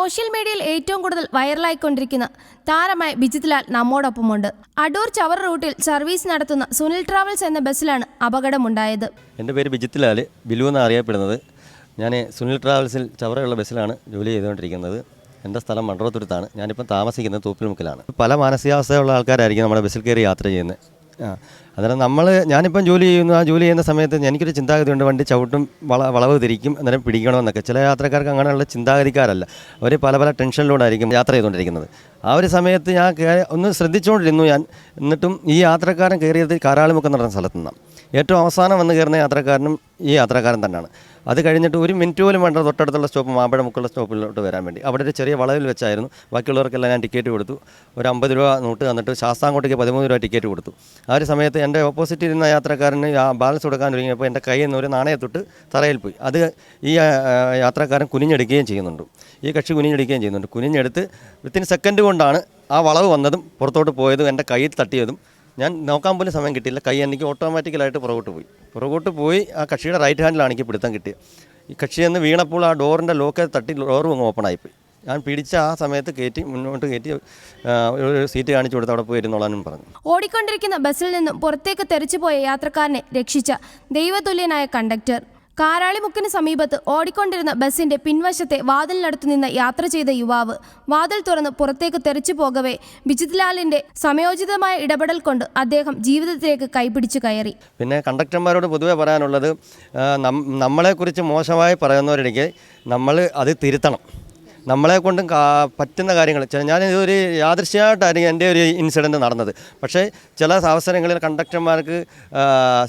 Social മീഡിയയിൽ ഏറ്റവും കൂടുതൽ വൈറലായിക്കൊണ്ടിരിക്കുന്ന താരമായ ബിജിത്ലാൽ നമ്മോടൊപ്പമുണ്ട്. അടൂർ ചവർ റൂട്ടിൽ സർവീസ് നടത്തുന്ന സുനിൽ ട്രാവൽസ് എന്ന ബസ്സിലാണ് അപകടമുണ്ടായത്. എന്റെ പേര് ബിജിത്തിലാൽ ബിലു എന്ന് അറിയപ്പെടുന്നത്. ഞാൻ സുനിൽ ട്രാവൽസിൽ ചവറയുള്ള ബസ്സിലാണ് ജോലി ചെയ്തുകൊണ്ടിരിക്കുന്നത്. എന്റെ സ്ഥലം മണ്ഡലത്തുരുത്താണ് ഞാനിപ്പം താമസിക്കുന്നത് തൂപ്പിൽമുക്കിലാണ് പല മാനസികാവസ്ഥയുള്ള ആൾക്കാരായിരിക്കും നമ്മുടെ ബസ്സിൽ കയറി യാത്ര ചെയ്യുന്നത്. അന്നേരം നമ്മൾ ഞാനിപ്പം ജോലി ചെയ്യുന്നു ആ ജോലി ചെയ്യുന്ന സമയത്ത് എനിക്കൊരു ചിന്താഗതിയുണ്ട്. വണ്ടി ചവിട്ടും വള വളവ് തിരിക്കും അന്നേരം പിടിക്കണമെന്നൊക്കെ. ചില യാത്രക്കാർക്ക് അങ്ങനെയുള്ള ചിന്താഗതിക്കാരല്ല. അവർ പല പല ടെൻഷനിലൂടെ ആയിരിക്കും യാത്ര ചെയ്തുകൊണ്ടിരിക്കുന്നത്. ആ ഒരു സമയത്ത് ഞാൻ ഒന്ന് ശ്രദ്ധിച്ചുകൊണ്ടിരുന്നു ഞാൻ. എന്നിട്ടും ഈ യാത്രക്കാരൻ കയറിയത് കാരാളിമുക്ക് എന്ന് പറഞ്ഞ സ്ഥലത്തു നിന്നാണ്. ഏറ്റവും അവസാനം വന്ന് കയറുന്ന യാത്രക്കാരനും ഈ യാത്രക്കാരൻ തന്നെയാണ്. അത് കഴിഞ്ഞിട്ട് ഒരു മിനിറ്റ് പോലും വേണ്ട തൊട്ടടുത്തുള്ള സ്റ്റോപ്പ് മാമ്പഴ മുക്കുള്ള സ്റ്റോപ്പിലോട്ട് വരാൻ വേണ്ടി. അവിടെ ഒരു ചെറിയ വളവിൽ വെച്ചായിരുന്നു. ബാക്കിയുള്ളവർക്കെല്ലാം ഞാൻ ടിക്കറ്റ് കൊടുത്തു. ഒരു അമ്പത് രൂപ നോട്ട് തന്നിട്ട് ശാസ്താംകോട്ടേക്ക് പതിമൂന്ന് രൂപ ടിക്കറ്റ് കൊടുത്തു. ആ ഒരു സമയത്ത് എന്റെ ഓപ്പോസിറ്റ് ഇരുന്ന യാത്രക്കാരന് ബാലൻസ് കൊടുക്കാൻ തുടങ്ങിയപ്പോൾ എന്റെ കയ്യിൽ നിന്ന് ഒരു നാണയത്തൊട്ട് തറയിൽ പോയി. അത് ഈ യാത്രക്കാരൻ കുനിഞ്ഞെടുക്കുകയും ചെയ്യുന്നുണ്ട്. ഈ കക്ഷി കുനിഞ്ഞെടുക്കുകയും ചെയ്യുന്നുണ്ട്. കുനിഞ്ഞെടുത്ത് വിത്തിൻ സെക്കൻഡ് കൊണ്ടാണ് ആ വളവ് വന്നതും പുറത്തോട്ട് പോയതും എന്റെ കയ്യിൽ തട്ടിയതും ഞാൻ നോക്കാൻ പോലും സമയം കിട്ടിയില്ല. കൈ എനിക്ക് ഓട്ടോമാറ്റിക്കലായിട്ട് പുറകോട്ട് പോയി. പുറകോട്ട് പോയി ആ കക്ഷിയുടെ റൈറ്റ് ഹാൻഡിലാണ് എനിക്ക് പിടുത്തം കിട്ടിയത്. ഈ കക്ഷി എന്ന് വീണപ്പോൾ ആ ഡോറിന്റെ ലോക്ക് തട്ടി അങ്ങ് ഓപ്പൺ ആയിപ്പോയി. ഞാൻ പിടിച്ച ആ സമയത്ത് കയറ്റി മുന്നോട്ട് കയറ്റി ഒരു സീറ്റ് കാണിച്ചു കൊടുത്ത് അവിടെ പോയി ഇരുന്നോളാനും പറഞ്ഞു. ഓടിക്കൊണ്ടിരിക്കുന്ന ബസ്സിൽ നിന്നും പുറത്തേക്ക് തെറിച്ചുപോയ യാത്രക്കാരനെ രക്ഷിച്ച ദൈവതുല്യനായ കണ്ടക്ടർ കാരാളിമുക്കിന് സമീപത്ത് ഓടിക്കൊണ്ടിരുന്ന ബസിന്റെ പിൻവശത്തെ വാതിലിനടുത്തു നിന്ന് യാത്ര ചെയ്ത യുവാവ് വാതിൽ തുറന്ന് പുറത്തേക്ക് തെറിച്ചു പോകവേ ബിജിത്ലാലിന്റെ സമയോചിതമായ ഇടപെടൽ കൊണ്ട് അദ്ദേഹം ജീവിതത്തിലേക്ക് കൈപിടിച്ചു കയറി. പിന്നെ കണ്ടക്ടർമാരോട് പൊതുവെ പറയാനുള്ളത് നമ്മളെ കുറിച്ച് നമ്മളെക്കുറിച്ച് മോശമായി പറയുന്നവരിടയ്ക്ക് നമ്മൾ അത് തിരുത്തണം. നമ്മളെ കൊണ്ടും പറ്റുന്ന കാര്യങ്ങൾ ഞാൻ ഇതൊരു യാദൃശ്യമായിട്ടായിരിക്കും എന്റെ ഒരു ഇൻസിഡന്റ് നടന്നത്. പക്ഷേ ചില അവസരങ്ങളിൽ കണ്ടക്ടർമാർക്ക്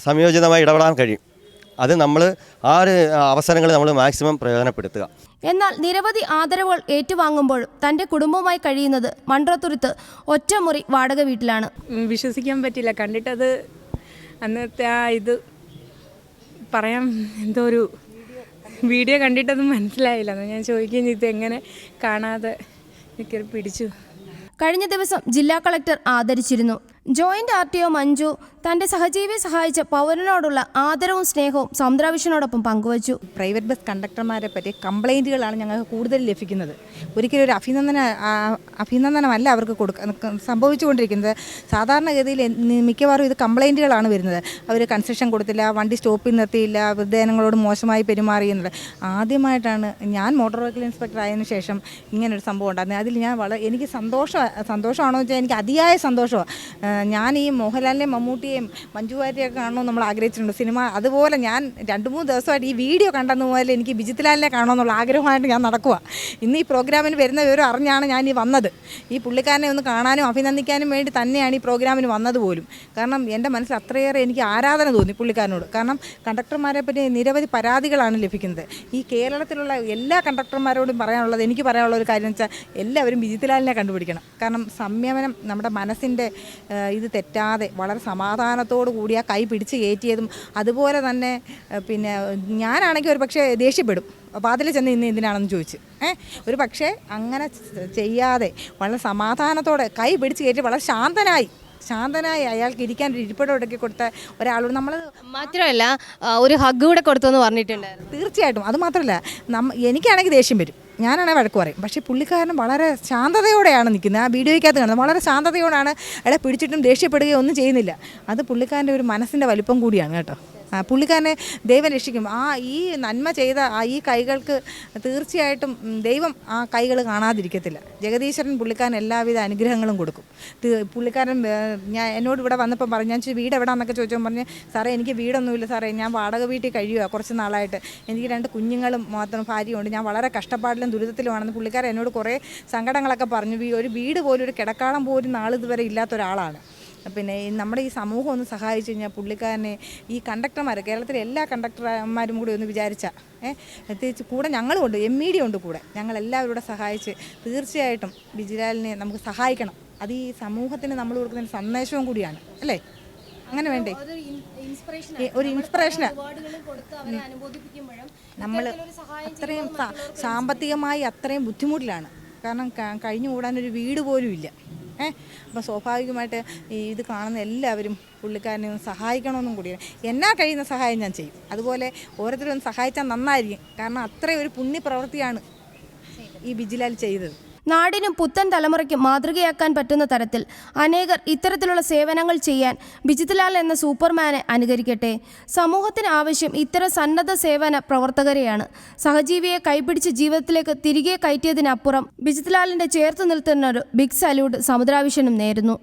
സംയോജിതമായി ഇടപെടാൻ കഴിയും. അത് നമ്മൾ ആ ഒരു അവസരങ്ങൾ നമ്മൾ മാക്സിമം പ്രയോജനപ്പെടുത്തുക. എന്നാൽ നിരവധി ആദരവുകൾ ഏറ്റുവാങ്ങുമ്പോഴും തന്റെ കുടുംബവുമായി കഴിയുന്നത് മൺട്രോത്തുരുത്ത് ഒറ്റമുറി വാടക വീട്ടിലാണ്. വിശ്വസിക്കാൻ പറ്റില്ല. കണ്ടിട്ടത് അന്നത്തെ ആ ഇത് പറയാൻ എന്തോ ഒരു വീഡിയോ കണ്ടിട്ടത് മനസ്സിലായില്ല. ഞാൻ ചോദിക്കുകയും ഇത് എങ്ങനെ കാണാതെ? എനിക്ക് പിടിച്ചു. കഴിഞ്ഞ ദിവസം ജില്ലാ collector ആദരിച്ചിരുന്നു. Joint R T O Manju തന്റെ സഹജീവിയെ സഹായിച്ച പൗരനോടുള്ള ആദരവും സ്നേഹവും സമുദ്രാവിഷനോടൊപ്പം പങ്കുവച്ചു. പ്രൈവറ്റ് ബസ് കണ്ടക്ടർമാരെ പറ്റി കംപ്ലൈന്റുകളാണ് ഞങ്ങൾക്ക് കൂടുതൽ ലഭിക്കുന്നത്. ഒരിക്കലും ഒരു അഭിനന്ദന അഭിനന്ദനമല്ല അവർക്ക് കൊടുക്ക സംഭവിച്ചുകൊണ്ടിരിക്കുന്നത്. സാധാരണഗതിയിൽ മിക്കവാറും ഇത് കംപ്ലൈന്റുകളാണ് വരുന്നത്. അവർ കൺസെഷൻ കൊടുത്തില്ല വണ്ടി സ്റ്റോപ്പിൽ നിർത്തിയില്ല വൃദ്ധജനങ്ങളോട് മോശമായി പെരുമാറിയെന്നുള്ളത് ആദ്യമായിട്ടാണ് ഞാൻ മോട്ടോർ വെഹിക്കിൾ ഇൻസ്പെക്ടർ ആയതിനു ശേഷം ഇങ്ങനൊരു സംഭവം ഉണ്ടായിരുന്നത്. അതിൽ ഞാൻ വളരെ എനിക്ക് സന്തോഷം സന്തോഷമാണോ വെച്ചാൽ എനിക്ക് അതിയായ സന്തോഷമാണ്. ഞാൻ ഈ മോഹൻലാലിനെയും മമ്മൂട്ടിയെയും മഞ്ജു വാര്യൊക്കെ കാണണമെന്ന് നമ്മൾ ആഗ്രഹിച്ചിട്ടുണ്ട്. സിനിമ അതുപോലെ ഞാൻ രണ്ട് മൂന്ന് ദിവസമായിട്ട് ഈ വീഡിയോ കണ്ടെന്ന് മുതൽ എനിക്ക് ബിജിത്ലാലിനെ കാണണമെന്നുള്ള ആഗ്രഹമായിട്ട് ഞാൻ നടക്കുക ഇന്ന് ഈ പ്രോഗ്രാമിന് വരുന്ന വിവരം അറിഞ്ഞാണ് ഞാൻ ഈ വന്നത്. ഈ പുള്ളിക്കാരനെ ഒന്ന് കാണാനും അഭിനന്ദിക്കാനും വേണ്ടി തന്നെയാണ് ഈ പ്രോഗ്രാമിന് വന്നത് പോലും. കാരണം എന്റെ മനസ്സിൽ അത്രയേറെ എനിക്ക് ആരാധന തോന്നി പുള്ളിക്കാരനോട്. കാരണം കണ്ടക്ടർമാരെ പറ്റി നിരവധി പരാതികളാണ് ലഭിക്കുന്നത്. ഈ കേരളത്തിലുള്ള എല്ലാ കണ്ടക്ടർമാരോടും പറയാനുള്ളത് എനിക്ക് പറയാനുള്ള ഒരു കാര്യം വെച്ചാൽ എല്ലാവരും ബിജിത്ലാലിനെ കണ്ടുപിടിക്കണം. കാരണം സംയമനം നമ്മുടെ മനസ്സിന്റെ ഇത് തെറ്റാതെ വളരെ സമാധാനത്തോടു കൂടി ആ കൈ പിടിച്ച് കയറ്റിയതും അതുപോലെ തന്നെ പിന്നെ ഞാനാണെങ്കിൽ ഒരു പക്ഷേ ദേഷ്യപ്പെടും വാതിൽ ചെന്ന് ഇന്ന് എന്തിനാണെന്ന് ചോദിച്ചു. ഏഹ് ഒരു പക്ഷേ അങ്ങനെ ചെയ്യാതെ വളരെ സമാധാനത്തോടെ കൈ പിടിച്ച് കയറ്റി വളരെ ശാന്തനായി ശാന്തനായി അയാൾക്ക് ഇരിക്കാൻ ഒരു ഇരിപ്പിടം ഒടുക്കി കൊടുത്ത ഒരാളോട് നമ്മൾ മാത്രമല്ല ഒരു ഹഗ് കൂടെ കൊടുത്തു എന്ന് പറഞ്ഞിട്ടുണ്ട് തീർച്ചയായിട്ടും. അത് മാത്രമല്ല നമ്മ എനിക്കാണെങ്കിൽ ദേഷ്യം വരും. ഞാനാണെങ്കിൽ വഴക്ക് പറയും. പക്ഷേ പുള്ളിക്കാരൻ വളരെ ശാന്തതയോടെയാണ് നിൽക്കുന്നത്. ആ വീഡിയോയ്ക്കകത്ത് കാണുന്നത് വളരെ ശാന്തതയോടാണ് അയാളെ പിടിച്ചിട്ടും ദേഷ്യപ്പെടുകയോ ഒന്നും ചെയ്യുന്നില്ല. അത് പുള്ളിക്കാരന്റെ ഒരു മനസ്സിന്റെ വലിപ്പം കൂടിയാണ് കേട്ടോ. പുള്ളിക്കാരനെ ദൈവം രക്ഷിക്കും. ആ ഈ നന്മ ചെയ്ത ആ ഈ കൈകൾക്ക് തീർച്ചയായിട്ടും ദൈവം ആ കൈകൾ കാണാതിരിക്കത്തില്ല. ജഗദീശ്വരൻ പുള്ളിക്കാരൻ എല്ലാവിധ അനുഗ്രഹങ്ങളും കൊടുക്കും. പുള്ളിക്കാരൻ ഞാൻ എന്നോട് ഇവിടെ വന്നപ്പോൾ പറഞ്ഞു ഞാൻ വീട് എവിടാന്നൊക്കെ ചോദിച്ചപ്പോൾ പറഞ്ഞ് സാറേ എനിക്ക് വീടൊന്നുമില്ല സാറേ ഞാൻ വാടക വീട്ടിൽ കഴിയുക കുറച്ച് നാളായിട്ട്. എനിക്ക് രണ്ട് കുഞ്ഞുങ്ങളും മാത്രം ഭാര്യയുണ്ട്. ഞാൻ വളരെ കഷ്ടപ്പാടിലും ദുരിതത്തിലുമാണെന്ന് പുള്ളിക്കാരൻ എന്നോട് കുറേ സങ്കടങ്ങളൊക്കെ പറഞ്ഞു. ഒരു വീട് പോലും ഒരു കിടക്കാളം പോലും നാളിതുവരെ ഇല്ലാത്ത ഒരാളാണ്. പിന്നെ ഈ നമ്മുടെ ഈ സമൂഹം ഒന്ന് സഹായിച്ചു കഴിഞ്ഞാൽ പുള്ളിക്കാരനെ ഈ കണ്ടക്ടർമാർ കേരളത്തിലെ എല്ലാ കണ്ടക്ടർമാരും കൂടി ഒന്ന് വിചാരിച്ചാൽ ഏഹ് കൂടെ ഞങ്ങളും ഉണ്ട് എം ഇ ഡി ഉണ്ട് കൂടെ. ഞങ്ങളെല്ലാവരും കൂടെ സഹായിച്ച് തീർച്ചയായിട്ടും ബിജിലാലിനെ നമുക്ക് സഹായിക്കണം. അത് ഈ സമൂഹത്തിന് നമ്മൾ കൊടുക്കുന്ന ഒരു സന്ദേശവും കൂടിയാണ് അല്ലേ? അങ്ങനെ വേണ്ടേ? ഒരു ഇൻസ്പിറേഷന് നമ്മൾ അത്രയും സാമ്പത്തികമായി അത്രയും ബുദ്ധിമുട്ടിലാണ്. കാരണം കഴിഞ്ഞു കൂടാൻ ഒരു വീട് പോലും ഇല്ല. ഏഹ് അപ്പോൾ സ്വാഭാവികമായിട്ട് ഇത് കാണുന്ന എല്ലാവരും പുള്ളിക്കാരനെ ഒന്ന് സഹായിക്കണമെന്നും കൂടിയാണ് എന്നാ കഴിയുന്ന സഹായം ഞാൻ ചെയ്യും. അതുപോലെ ഓരോരുത്തരും ഒന്ന് സഹായിച്ചാൽ നന്നായിരിക്കും. കാരണം അത്രയും ഒരു പുണ്യപ്രവൃത്തിയാണ് ഈ ബിജിലാൽ ചെയ്തത്. നാടിനും പുത്തൻ തലമുറയ്ക്കും മാതൃകയാക്കാൻ പറ്റുന്ന തരത്തിൽ അനേകർ ഇത്തരത്തിലുള്ള സേവനങ്ങൾ ചെയ്യാൻ ബിജിത്ലാൽ എന്ന സൂപ്പർമാനെ അനുകരിക്കട്ടെ. സമൂഹത്തിന് ആവശ്യം ഇത്തരം സന്നദ്ധ സേവന പ്രവർത്തകരെയാണ്. സഹജീവിയെ കൈപിടിച്ച് ജീവിതത്തിലേക്ക് തിരികെ കയറ്റിയതിനപ്പുറം ബിജിത്ലാലിന്റെ ചേർത്ത് ഒരു ബിഗ് സല്യൂട്ട് സമുദ്രാവിഷനും നേരുന്നു.